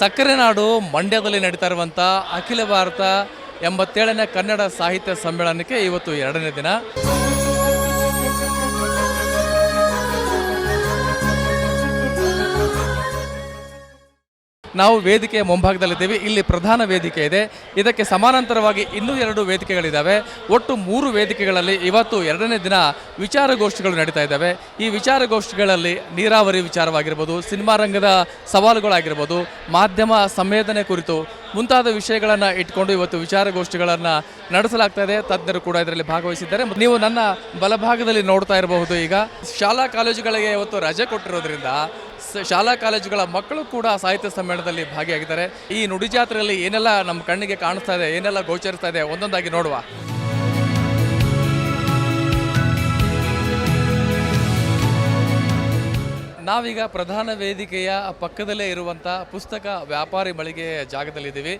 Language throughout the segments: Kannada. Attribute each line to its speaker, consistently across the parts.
Speaker 1: ಸಕ್ಕರೆ ನಾಡು ಮಂಡ್ಯದಲ್ಲಿ ನಡೀತಾ ಇರುವಂಥ ಅಖಿಲ ಭಾರತ ಎಂಬತ್ತೇಳನೇ ಕನ್ನಡ ಸಾಹಿತ್ಯ ಸಮ್ಮೇಳನಕ್ಕೆ ಇವತ್ತು ಎರಡನೇ ದಿನ. ನಾವು ವೇದಿಕೆಯ ಮುಂಭಾಗದಲ್ಲಿದ್ದೀವಿ. ಇಲ್ಲಿ ಪ್ರಧಾನ ವೇದಿಕೆ ಇದೆ. ಇದಕ್ಕೆ ಸಮಾನಾಂತರವಾಗಿ ಇನ್ನೂ ಎರಡು ವೇದಿಕೆಗಳಿದ್ದಾವೆ. ಒಟ್ಟು ಮೂರು ವೇದಿಕೆಗಳಲ್ಲಿ ಇವತ್ತು ಎರಡನೇ ದಿನ ವಿಚಾರಗೋಷ್ಠಿಗಳು ನಡೀತಾ ಇದ್ದಾವೆ. ಈ ವಿಚಾರಗೋಷ್ಠಿಗಳಲ್ಲಿ ನೀರಾವರಿ ವಿಚಾರವಾಗಿರ್ಬೋದು, ಸಿನಿಮಾ ರಂಗದ ಸವಾಲುಗಳಾಗಿರ್ಬೋದು, ಮಾಧ್ಯಮ ಸಂವೇದನೆ ಕುರಿತು ಮುಂತಾದ ವಿಷಯಗಳನ್ನು ಇಟ್ಕೊಂಡು ಇವತ್ತು ವಿಚಾರಗೋಷ್ಠಿಗಳನ್ನು ನಡೆಸಲಾಗ್ತಾ ಇದೆ. ತಜ್ಞರು ಕೂಡ ಇದರಲ್ಲಿ ಭಾಗವಹಿಸಿದ್ದಾರೆ. ನೀವು ನನ್ನ ಬಲಭಾಗದಲ್ಲಿ ನೋಡ್ತಾ ಇರಬಹುದು ಈಗ. ಶಾಲಾ ಕಾಲೇಜುಗಳಿಗೆ ಇವತ್ತು ರಜೆ ಕೊಟ್ಟಿರೋದ್ರಿಂದ ಶಾಲಾ ಕಾಲೇಜುಗಳ ಮಕ್ಕಳು ಕೂಡ ಸಾಹಿತ್ಯ ಸಮ್ಮೇಳನದಲ್ಲಿ ಭಾಗಿಯಾಗಿದ್ದಾರೆ. ಈ ನುಡಿ ಜಾತ್ರೆಯಲ್ಲಿ ಏನೆಲ್ಲ ನಮ್ಮ ಕಣ್ಣಿಗೆ ಕಾಣಿಸ್ತಾ ಇದೆ, ಏನೆಲ್ಲ ಗೋಚರಿಸ್ತಾ ಇದೆ ಒಂದೊಂದಾಗಿ ನೋಡುವ. ನಾವೀಗ ಪ್ರಧಾನ ವೇದಿಕೆಯ ಪಕ್ಕದಲ್ಲೇ ಇರುವಂಥ ಪುಸ್ತಕ ವ್ಯಾಪಾರಿ ಮಳಿಗೆ ಜಾಗದಲ್ಲಿದ್ದೀವಿ.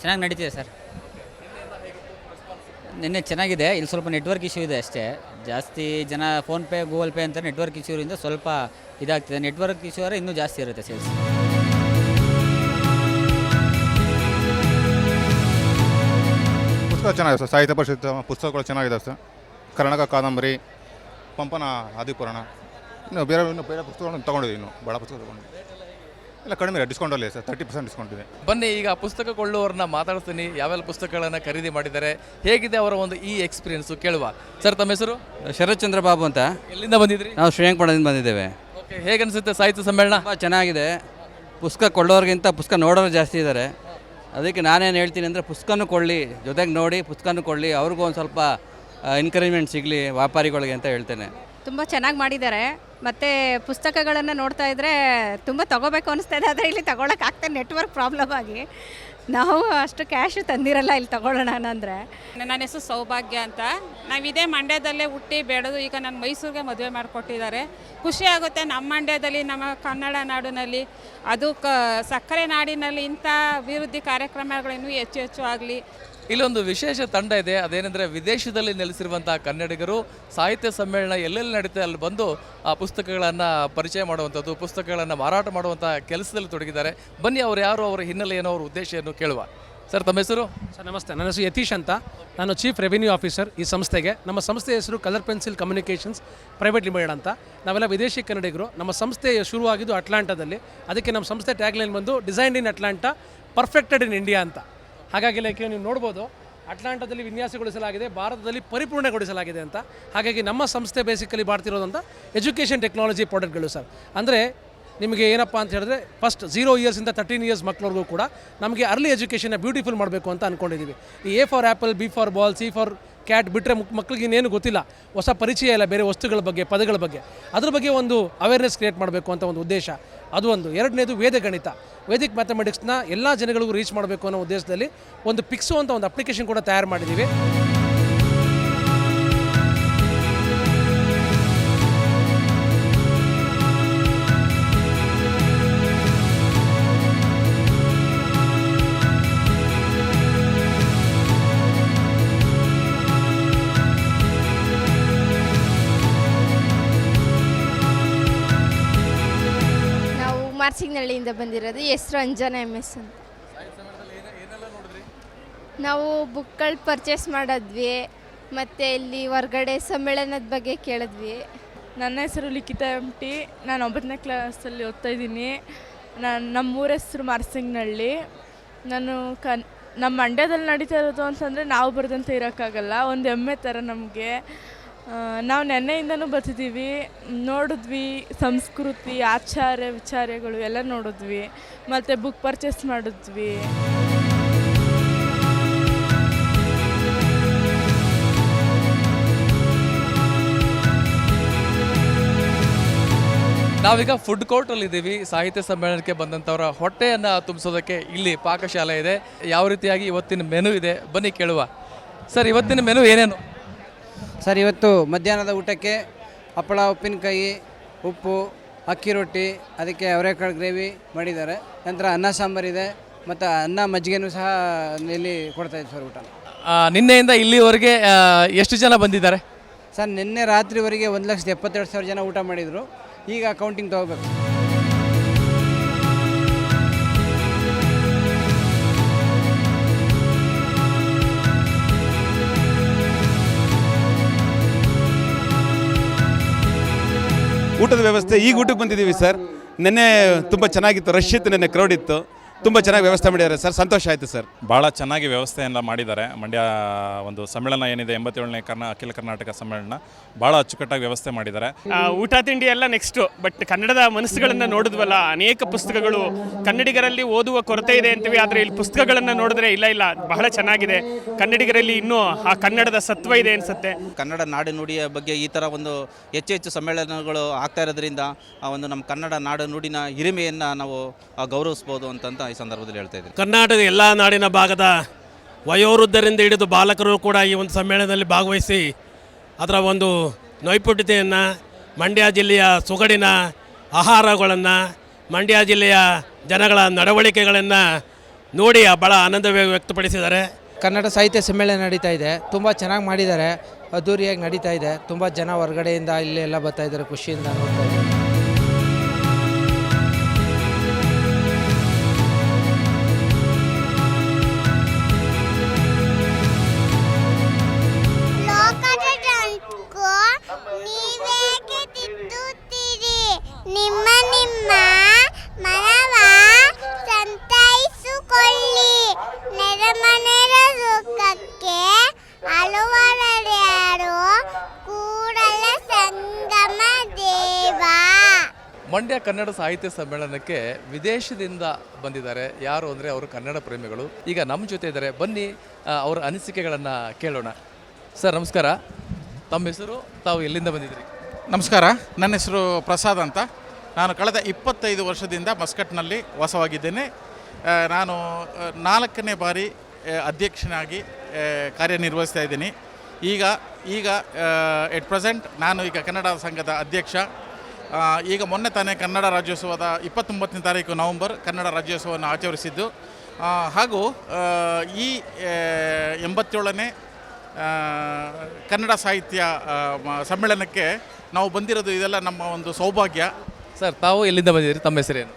Speaker 2: ಚೆನ್ನಾಗಿ ನಡೀತಿದೆ ಸರ್. ನಿನ್ನೆ ಚೆನ್ನಾಗಿದೆ, ಇಲ್ಲಿ ಸ್ವಲ್ಪ ನೆಟ್ವರ್ಕ್ ಇಶ್ಯೂ ಇದೆ ಅಷ್ಟೇ. ಜಾಸ್ತಿ ಜನ ಫೋನ್ಪೇ, ಗೂಗಲ್ ಪೇ ಅಂತ ನೆಟ್ವರ್ಕ್ ಇಶ್ಯೂರಿಂದ ಸ್ವಲ್ಪ ಇದಾಗ್ತಿದೆ. ನೆಟ್ವರ್ಕ್ ಇಶ್ಯೂ ಆದರೆ ಇನ್ನೂ ಜಾಸ್ತಿ ಇರುತ್ತೆ ಸೇಲ್ಸ್.
Speaker 3: ಪುಸ್ತಕ ಚೆನ್ನಾಗಿದೆ ಸರ್. ಸಾಹಿತ್ಯ ಪರಿಷತ್ ಪುಸ್ತಕಗಳು ಚೆನ್ನಾಗಿದೆ ಸರ್. ಕರ್ಣಕ ಕಾದಂಬರಿ, ಪಂಪನ ಆದಿಪುರಾಣ. ಇನ್ನು ಬೇರೆ ಇನ್ನು ಬೇರೆ ಪುಸ್ತಕಗಳನ್ನು ತೊಗೊಂಡಿದ್ದೀವಿ ಇನ್ನು. ಭಾಳ ಪುಸ್ತಕ ತೊಗೊಂಡಿದ್ದೀವಿ ಇಲ್ಲ ಕಡಿಮೆ ಡಿಸ್ಕೌಂಟ್ ಅಲ್ಲೇ ಸರ್ ತರ್ಟಿ ಪರ್ಸೆಂಟ್ ಡಿಸ್ಕೌಂಟ್ ಇದೆ.
Speaker 1: ಬನ್ನಿ ಈಗ ಪುಸ್ತಕ ಕೊಳ್ಳುವವ್ರನ್ನ ಮಾತಾಡ್ತೀನಿ. ಯಾವೆಲ್ಲ ಪುಸ್ತಕಗಳನ್ನು ಖರೀದಿ ಮಾಡಿದ್ದಾರೆ? ಹೇಗಿದೆ ಅವರ ಒಂದು ಈ ಎಕ್ಸ್ಪೀರಿಯನ್ಸು ಕೇಳುವ. ಸರ್ ತಮ್ಮ ಹೆಸರು?
Speaker 4: ಶರತ್ ಚಂದ್ರ ಬಾಬು ಅಂತ.
Speaker 1: ಎಲ್ಲಿಂದ ಬಂದಿದ್ರಿ?
Speaker 4: ನಾವು ಶ್ರೀರಂಗಪಟ್ಟಣದಿಂದ ಬಂದಿದ್ದೇವೆ.
Speaker 1: ಓಕೆ ಹೇಗನ್ಸುತ್ತೆ ಸಾಹಿತ್ಯ ಸಮ್ಮೇಳನ?
Speaker 4: ತುಂಬ ಚೆನ್ನಾಗಿದೆ. ಪುಸ್ತಕ ಕೊಳ್ಳೋರಿಗಿಂತ ಪುಸ್ತಕ ನೋಡೋರು ಜಾಸ್ತಿ ಇದ್ದಾರೆ. ಅದಕ್ಕೆ ನಾನೇನು ಹೇಳ್ತೀನಿ ಅಂದರೆ ಪುಸ್ತಕನೂ ಕೊಳ್ಳಿ ಜೊತೆಗೆ ನೋಡಿ ಪುಸ್ತಕನೂ ಕೊಳ್ಳಿ ಅವ್ರಿಗೂ ಒಂದು ಸ್ವಲ್ಪ ಎನ್ಕರೇಜ್ಮೆಂಟ್ ಸಿಗಲಿ ವ್ಯಾಪಾರಿಗಳಿಗೆ ಅಂತ ಹೇಳ್ತೇನೆ.
Speaker 5: ತುಂಬ ಚೆನ್ನಾಗಿ ಮಾಡಿದ್ದಾರೆ. ಮತ್ತು ಪುಸ್ತಕಗಳನ್ನು ನೋಡ್ತಾ ಇದ್ದರೆ ತುಂಬ ತಗೋಬೇಕು ಅನಿಸ್ತಾ ಇದೆ. ಆದರೆ ಇಲ್ಲಿ ತಗೊಳಕ್ಕೆ ಆಗ್ತಾ ನೆಟ್ವರ್ಕ್ ಪ್ರಾಬ್ಲಮ್ ಆಗಿ. ನಾವು ಅಷ್ಟು ಕ್ಯಾಶು ತಂದಿರಲ್ಲ ಇಲ್ಲಿ ತಗೊಳ್ಳೋಣ ಅಂದರೆ
Speaker 6: ನನ್ನ ಹೆಸರು ಸೌಭಾಗ್ಯ ಅಂತ. ನಾವು ಇದೇ ಮಂಡ್ಯದಲ್ಲೇ ಹುಟ್ಟಿ ಬೆಳೆದು ಈಗ ನಾನು ಮೈಸೂರಿಗೆ ಮದುವೆ ಮಾಡಿಕೊಟ್ಟಿದ್ದಾರೆ. ಖುಷಿ ಆಗುತ್ತೆ ನಮ್ಮ ಮಂಡ್ಯದಲ್ಲಿ, ನಮ್ಮ ಕನ್ನಡ ನಾಡಿನಲ್ಲಿ. ಅದು ಕ, ಸಕ್ಕರೆ ನಾಡಿನಲ್ಲಿ ಇಂಥ ಅಭಿವೃದ್ಧಿ ಕಾರ್ಯಕ್ರಮಗಳು ಇನ್ನೂ ಹೆಚ್ಚು ಹೆಚ್ಚು ಆಗಲಿ.
Speaker 1: ಇಲ್ಲೊಂದು ವಿಶೇಷ ತಂಡ ಇದೆ. ಅದೇನೆಂದರೆ ವಿದೇಶದಲ್ಲಿ ನೆಲೆಸಿರುವಂಥ ಕನ್ನಡಿಗರು ಸಾಹಿತ್ಯ ಸಮ್ಮೇಳನ ಎಲ್ಲೆಲ್ಲಿ ನಡೀತೆ ಅಲ್ಲಿ ಬಂದು ಆ ಪುಸ್ತಕಗಳನ್ನು ಪರಿಚಯ ಮಾಡುವಂಥದ್ದು, ಪುಸ್ತಕಗಳನ್ನು ಮಾರಾಟ ಮಾಡುವಂಥ ಕೆಲಸದಲ್ಲಿ ತೊಡಗಿದ್ದಾರೆ. ಬನ್ನಿ ಅವರು ಯಾರು, ಅವರ ಹಿನ್ನೆಲೆ ಏನೋ ಅವ್ರ ಉದ್ದೇಶ ಏನು ಕೇಳುವ. ಸರ್, ತಮ್ಮ ಹೆಸರು?
Speaker 7: ಸರ್, ನಮಸ್ತೆ. ನನ್ನ ಹೆಸರು ಯತೀಶ್ ಅಂತ. ನಾನು ಚೀಫ್ ರೆವಿನ್ಯೂ ಆಫೀಸರ್ ಈ ಸಂಸ್ಥೆಗೆ. ನಮ್ಮ ಸಂಸ್ಥೆ ಹೆಸರು colour pencil communications private limited ಅಂತ. ನಾವೆಲ್ಲ ವಿದೇಶಿ ಕನ್ನಡಿಗರು. ನಮ್ಮ ಸಂಸ್ಥೆ ಶುರುವಾಗಿದ್ದು ಅಟ್ಲಾಂಟಾದಲ್ಲಿ ಅದಕ್ಕೆ ನಮ್ಮ ಸಂಸ್ಥೆ ಟ್ಯಾಗ್ಲೈನ್ ಬಂದು design in Atlanta perfected in India ಅಂತ. ಹಾಗಾಗಿ ಲೈಕ್ ನೀವು ನೋಡ್ಬೋದು, ಅಟ್ಲಾಂಟಾದಲ್ಲಿ ವಿನ್ಯಾಸಗೊಳಿಸಲಾಗಿದೆ, ಭಾರತದಲ್ಲಿ ಪರಿಪೂರ್ಣಗೊಳಿಸಲಾಗಿದೆ ಅಂತ. ಹಾಗಾಗಿ ನಮ್ಮ ಸಂಸ್ಥೆ ಬೇಸಿಕಲಿ ಮಾಡ್ತಿರೋದಂತ ಎಜುಕೇಷನ್ ಟೆಕ್ನಾಲಜಿ ಪ್ರಾಡಕ್ಟ್ಗಳು ಸರ್. ಅಂದರೆ ನಿಮಗೆ ಏನಪ್ಪ ಅಂತ ಹೇಳಿದ್ರೆ ಫಸ್ಟ್ ಝೀರೋ ಇಯರ್ಸಿಂದ ತರ್ಟೀನ್ ಇಯರ್ಸ್ ಮಕ್ಕಳಿಗೂ ಕೂಡ ನಮಗೆ ಅರ್ಲಿ ಎಜುಕೇಷನ್ನ ಬ್ಯೂಟಿಫುಲ್ ಮಾಡಬೇಕು ಅಂತ ಅಂದ್ಕೊಂಡಿದ್ದೀವಿ ಈ A for apple B for ball C for cat ಬಿಟ್ಟರೆ ಮಕ್ಕಳಿಗೆ ಇನ್ನೇನು ಗೊತ್ತಿಲ್ಲ. ಹೊಸ ಪರಿಚಯ ಇಲ್ಲ, ಬೇರೆ ವಸ್ತುಗಳ ಬಗ್ಗೆ, ಪದಗಳ ಬಗ್ಗೆ. ಅದ್ರ ಬಗ್ಗೆ ಒಂದು ಅವೇರ್ನೆಸ್ ಕ್ರಿಯೇಟ್ ಮಾಡಬೇಕು ಅಂತ ಒಂದು ಉದ್ದೇಶ. ಅದು ಒಂದು. ಎರಡನೇದು ವೇದ ಗಣಿತ. ವೇದಿಕ್ ಮ್ಯಾಥಮೆಟಿಕ್ಸ್ನ ಎಲ್ಲ ಜನಗಳಿಗೂ ರೀಚ್ ಮಾಡಬೇಕು ಅನ್ನೋ ಉದ್ದೇಶದಲ್ಲಿ ಒಂದು ಪಿಕ್ಸು ಅಂತ ಒಂದು ಅಪ್ಲಿಕೇಶನ್ ಕೂಡ ತಯಾರು ಮಾಡಿದ್ದೀವಿ
Speaker 8: ಮಾರ್ಸಿಂಗ್ನಳ್ಳಿಯಿಂದ ಬಂದಿರೋದು ಹೆಸರು ಅಂಜನಾ ಎಂ ಎಸ್ ಅಂತ. ನಾವು ಬುಕ್ಗಳು ಪರ್ಚೇಸ್ ಮಾಡಿದ್ವಿ, ಮತ್ತು ಇಲ್ಲಿ ಹೊರ್ಗಡೆ ಸಮ್ಮೇಳನದ ಬಗ್ಗೆ ಕೇಳಿದ್ವಿ.
Speaker 9: ನನ್ನ ಹೆಸರು ಲಿಖಿತ ಎಂ ಟಿ, ನಾನು ಒಂಬತ್ತನೇ ಕ್ಲಾಸಲ್ಲಿ ಓದ್ತಾ ಇದ್ದೀನಿ. ನಾನು ನಮ್ಮೂರ ಹೆಸರು ಮಾರ್ಸಿಂಗ್ನಹಳ್ಳಿ ನಾನು ಕನ್, ನಮ್ಮ ಮಂಡ್ಯದಲ್ಲಿ ನಡೀತಾ ಇರೋದು ಅಂತಂದರೆ ನಾವು ಬರ್ದಂತೆ ಇರೋಕ್ಕಾಗಲ್ಲ, ಒಂದು ಹೆಮ್ಮೆ ಥರ ನಮಗೆ. ನಾವು ನೆನ್ನೆಯಿಂದನೂ ಬರ್ತಿದ್ದೀವಿ ನೋಡಿದ್ವಿ, ಸಂಸ್ಕೃತಿ ಆಚಾರ ವಿಚಾರಗಳು ಎಲ್ಲ ನೋಡಿದ್ವಿ, ಮತ್ತು ಬುಕ್ ಪರ್ಚೇಸ್ ಮಾಡಿದ್ವಿ.
Speaker 1: ನಾವೀಗ ಫುಡ್ ಕೋರ್ಟಲ್ಲಿ ಇದ್ದೀವಿ ಸಾಹಿತ್ಯ ಸಮ್ಮೇಳನಕ್ಕೆ ಬಂದಂಥವರ ಹೊಟ್ಟೆಯನ್ನು ತುಂಬಿಸೋದಕ್ಕೆ ಇಲ್ಲಿ ಪಾಕಶಾಲೆ ಇದೆ. ಯಾವ ರೀತಿಯಾಗಿ ಇವತ್ತಿನ ಮೆನು ಇದೆ? ಬನ್ನಿ ಕೇಳುವ. ಸರ್, ಇವತ್ತಿನ ಮೆನು ಏನೇನು?
Speaker 4: ಸರ್ ಇವತ್ತು ಮಧ್ಯಾಹ್ನದ ಊಟಕ್ಕೆ ಹಪ್ಪಳ ಉಪ್ಪಿನಕಾಯಿ ಉಪ್ಪು ಅಕ್ಕಿ ರೊಟ್ಟಿ ಅದಕ್ಕೆ ಅವರೆಕಾಳು ಗ್ರೇವಿ ಮಾಡಿದ್ದಾರೆ. ನಂತರ ಅನ್ನ ಸಾಂಬಾರಿದೆ ಮತ್ತು ಅನ್ನ ಮಜ್ಜಿಗೆನೂ ಸಹ ಇಲ್ಲಿ ಕೊಡ್ತಾ ಇದ್ದೀವಿ ಸರ್ ಊಟ.
Speaker 1: ನಿನ್ನೆಯಿಂದ ಇಲ್ಲಿವರೆಗೆ ಎಷ್ಟು ಜನ ಬಂದಿದ್ದಾರೆ?
Speaker 4: ಸರ್ ನಿನ್ನೆ ರಾತ್ರಿವರೆಗೆ ಒಂದು ಲಕ್ಷದ ಎಪ್ಪತ್ತೆರಡು ಸಾವಿರ ಜನ ಊಟ ಮಾಡಿದರು. ಈಗ ಕೌಂಟಿಂಗ್ ತೊಗೋಬೇಕು.
Speaker 10: ಊಟದ ವ್ಯವಸ್ಥೆ ಈಗ ಊಟಕ್ಕೆ ಬಂದಿದ್ದೀವಿ ಸರ್. ನಿನ್ನೆ ತುಂಬ ಚೆನ್ನಾಗಿತ್ತು. ರಶ್ ಇತ್ತು ನಿನ್ನೆ ಕ್ರೌಡ್ ಇತ್ತು. ತುಂಬ ಚೆನ್ನಾಗಿ ವ್ಯವಸ್ಥೆ ಮಾಡಿದ್ದಾರೆ ಸರ್. ಸಂತೋಷ ಆಯಿತು ಸರ್.
Speaker 11: ಭಾಳ ಚೆನ್ನಾಗಿ ವ್ಯವಸ್ಥೆಯನ್ನು ಮಾಡಿದ್ದಾರೆ. ಮಂಡ್ಯ ಒಂದು ಸಮ್ಮೇಳನ ಏನಿದೆ ಎಂಬತ್ತೇಳನೇ ಕರ್ನಾ ಅಖಿಲ ಕರ್ನಾಟಕ ಸಮ್ಮೇಳನ ಭಾಳ ಅಚ್ಚುಕಟ್ಟಾಗಿ ವ್ಯವಸ್ಥೆ ಮಾಡಿದ್ದಾರೆ.
Speaker 12: ಆ, ಊಟ ತಿಂಡಿ ಎಲ್ಲ ನೆಕ್ಸ್ಟು ಬಟ್ ಕನ್ನಡದ ಮನಸ್ಸುಗಳನ್ನು ನೋಡಿದ್ವಲ್ಲ ಅನೇಕ ಪುಸ್ತಕಗಳು ಕನ್ನಡಿಗರಲ್ಲಿ ಓದುವ ಕೊರತೆ ಇದೆ ಅಂತೀವಿ ಆದರೆ ಇಲ್ಲಿ ಪುಸ್ತಕಗಳನ್ನು ನೋಡಿದ್ರೆ ಇಲ್ಲ ಇಲ್ಲ ಬಹಳ ಚೆನ್ನಾಗಿದೆ. ಕನ್ನಡಿಗರಲ್ಲಿ ಇನ್ನೂ ಆ ಕನ್ನಡದ ಸತ್ವ ಇದೆ ಅನಿಸುತ್ತೆ.
Speaker 13: ಕನ್ನಡ ನಾಡು ನುಡಿಯ ಬಗ್ಗೆ ಈ ಥರ ಒಂದು ಹೆಚ್ಚು ಹೆಚ್ಚು ಸಮ್ಮೇಳನಗಳು ಆಗ್ತಾ ಇರೋದ್ರಿಂದ ಆ ಒಂದು ನಮ್ಮ ಕನ್ನಡ ನಾಡು ನುಡಿನ ಹಿರಿಮೆಯನ್ನು ನಾವು ಗೌರವಿಸ್ಬೋದು ಅಂತಂತ ಈ ಸಂದರ್ಭದಲ್ಲಿ ಹೇಳ್ತಾ ಇದ್ದೀನಿ.
Speaker 12: ಕರ್ನಾಟಕದ ಎಲ್ಲ ನಾಡಿನ ಭಾಗದ ವಯೋವೃದ್ಧರಿಂದ ಹಿಡಿದು ಬಾಲಕರು ಕೂಡ ಈ ಒಂದು ಸಮ್ಮೇಳನದಲ್ಲಿ ಭಾಗವಹಿಸಿ ಅದರ ಒಂದು ನೈಪುಣ್ಯತೆಯನ್ನು ಮಂಡ್ಯ ಜಿಲ್ಲೆಯ ಸೊಗಡಿನ ಆಹಾರಗಳನ್ನು ಮಂಡ್ಯ ಜಿಲ್ಲೆಯ ಜನಗಳ ನಡವಳಿಕೆಗಳನ್ನು ನೋಡಿ ಭಾಳ ಆನಂದ ವ್ಯಕ್ತಪಡಿಸಿದ್ದಾರೆ.
Speaker 4: ಕನ್ನಡ ಸಾಹಿತ್ಯ ಸಮ್ಮೇಳನ ನಡೀತಾ ಇದೆ. ತುಂಬ ಚೆನ್ನಾಗಿ ಮಾಡಿದ್ದಾರೆ. ಅದ್ದೂರಿಯಾಗಿ ನಡೀತಾ ಇದೆ. ತುಂಬ ಜನ ಹೊರಗಡೆಯಿಂದ ಇಲ್ಲಿ ಎಲ್ಲ ಬರ್ತಾ ಇದ್ದಾರೆ ಖುಷಿಯಿಂದ ನೋಡ್ತಾ ಇದ್ದಾರೆ.
Speaker 1: ಮಂಡ್ಯ ಕನ್ನಡ ಸಾಹಿತ್ಯ ಸಮ್ಮೇಳನಕ್ಕೆ ವಿದೇಶದಿಂದ ಬಂದಿದ್ದಾರೆ. ಯಾರು ಅಂದರೆ ಅವರು ಕನ್ನಡ ಪ್ರೇಮಿಗಳು. ಈಗ ನಮ್ಮ ಜೊತೆ ಇದ್ದಾರೆ. ಬನ್ನಿ ಅವರ ಅನಿಸಿಕೆಗಳನ್ನು ಕೇಳೋಣ. ಸರ್, ನಮಸ್ಕಾರ. ತಮ್ಮ ಹೆಸರು, ತಾವು ಎಲ್ಲಿಂದ ಬಂದಿದ್ದೀರಿ
Speaker 14: ನಮಸ್ಕಾರ. ನನ್ನ ಹೆಸರು ಪ್ರಸಾದ್ ಅಂತ. ನಾನು ಕಳೆದ ಇಪ್ಪತ್ತೈದು ವರ್ಷದಿಂದ ಮಸ್ಕಟ್ನಲ್ಲಿ ವಾಸವಾಗಿದ್ದೇನೆ. ನಾನು ನಾಲ್ಕನೇ ಬಾರಿ ಅಧ್ಯಕ್ಷನಾಗಿ ಕಾರ್ಯನಿರ್ವಹಿಸ್ತಾ ಇದ್ದೀನಿ. ಈಗ ಈಗ ಎಟ್ ಪ್ರೆಸೆಂಟ್ ನಾನು ಈಗ ಕನ್ನಡ ಸಂಘದ ಅಧ್ಯಕ್ಷ. ಈಗ ಮೊನ್ನೆ ತಾನೇ ಕನ್ನಡ ರಾಜ್ಯೋತ್ಸವದ ಇಪ್ಪತ್ತೊಂಬತ್ತನೇ ತಾರೀಕು ನವೆಂಬರ್ ಕನ್ನಡ ರಾಜ್ಯೋತ್ಸವವನ್ನು ಆಚರಿಸಿದ್ದು. ಹಾಗೂ ಈ ಎಂಬತ್ತೇಳನೇ ಕನ್ನಡ ಸಾಹಿತ್ಯ ಸಮ್ಮೇಳನಕ್ಕೆ ನಾವು ಬಂದಿರೋದು ಇದೆಲ್ಲ ನಮ್ಮ ಒಂದು ಸೌಭಾಗ್ಯ.
Speaker 1: ಸರ್ ತಾವು ಎಲ್ಲಿಂದ ಬಂದಿದ್ದೀರಿ? ತಮ್ಮ ಹೆಸರೇನು?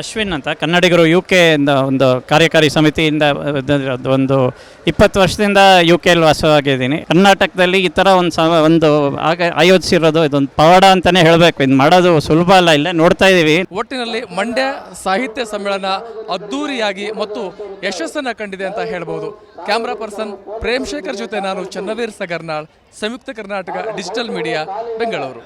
Speaker 12: ಅಶ್ವಿನ್ ಅಂತ. ಕನ್ನಡಿಗರು ಯು ಇಂದ ಒಂದು ಕಾರ್ಯಕಾರಿ ಸಮಿತಿಯಿಂದ ಒಂದು ಇಪ್ಪತ್ತು ವರ್ಷದಿಂದ ಯು ಕೆಯಲ್ಲಿ ವಾಸವಾಗಿದ್ದೀನಿ. ಕರ್ನಾಟಕದಲ್ಲಿ ಈ ಥರ ಒಂದು ಸ ಒಂದು ಆಗ ಆಯೋಜಿಸಿರೋದು ಇದೊಂದು ಪವಾಡ ಅಂತಲೇ ಹೇಳಬೇಕು. ಇದು ಮಾಡೋದು ಸುಲಭ ಅಲ್ಲ ಇಲ್ಲೇ ನೋಡ್ತಾ ಇದ್ದೀವಿ.
Speaker 1: ಒಟ್ಟಿನಲ್ಲಿ ಮಂಡ್ಯ ಸಾಹಿತ್ಯ ಸಮ್ಮೇಳನ ಅದ್ದೂರಿಯಾಗಿ ಮತ್ತು ಯಶಸ್ಸನ್ನು ಕಂಡಿದೆ ಅಂತ ಹೇಳ್ಬೋದು. ಕ್ಯಾಮ್ರಾ ಪರ್ಸನ್ ಪ್ರೇಮ್ ಶೇಖರ್ ಜೊತೆ ನಾನು ಚನ್ನವೀರ್ ಸಗರ್ನಾಳ್ ಸಂಯುಕ್ತ ಕರ್ನಾಟಕ ಡಿಜಿಟಲ್ ಮೀಡಿಯಾ ಬೆಂಗಳೂರು.